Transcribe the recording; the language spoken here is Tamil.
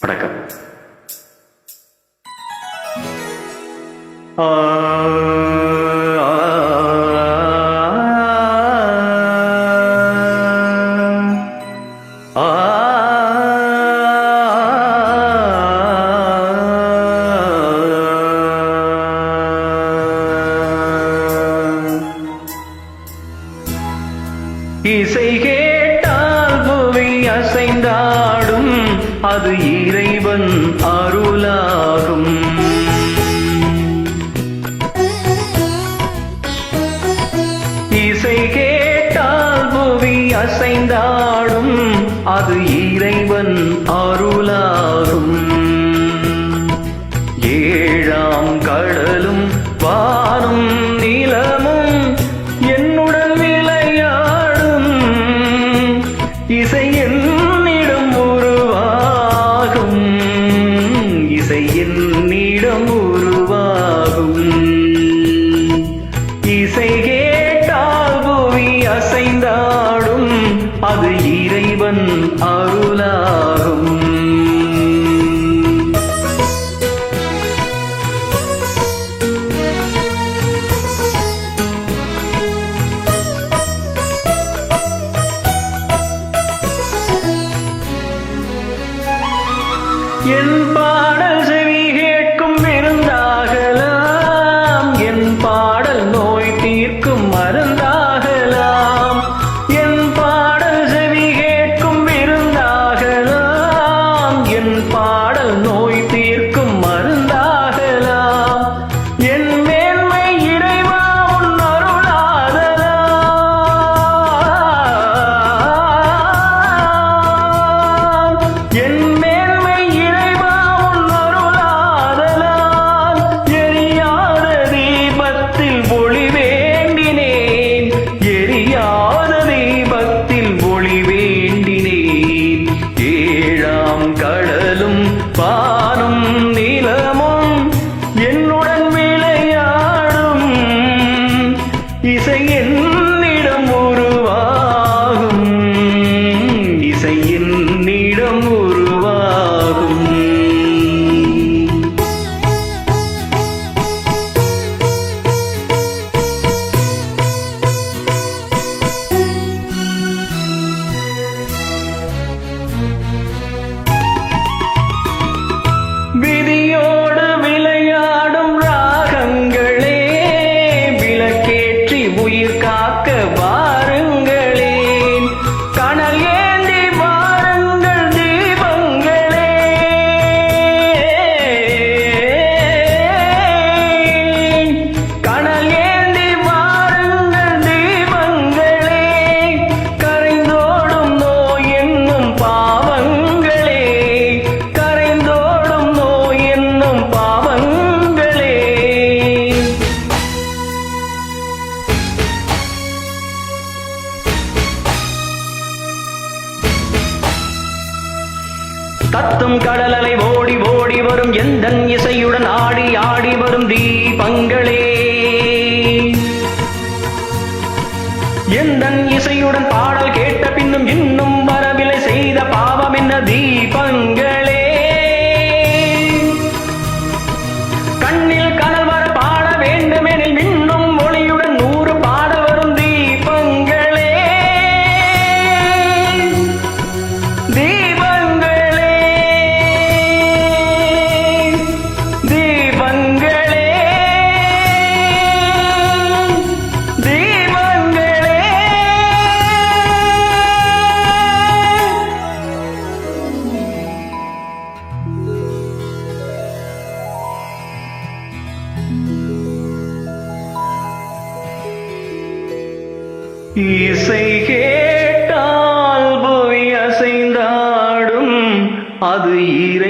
வணக்கம் இசை கேட்டால் புவி அசைந்தால் அது இறைவன் அருளாகும். இசை கேட்டால் புவி அசைந்தாடும் அது இறைவன் என்பார். கத்தும் கடலலை ஓடி ஓடி வரும் எந்த இசையுடன் ஆடி ஆடி வரும் தீபங்களே. எந்த இசையுடன் பாடல் கேட்ட பின்னும் இன்னும் வரவில்லை செய்த பாவம் என்ன தீபங்கள். இசை கேட்டால் புவி அசைந்தாடும் அது இறை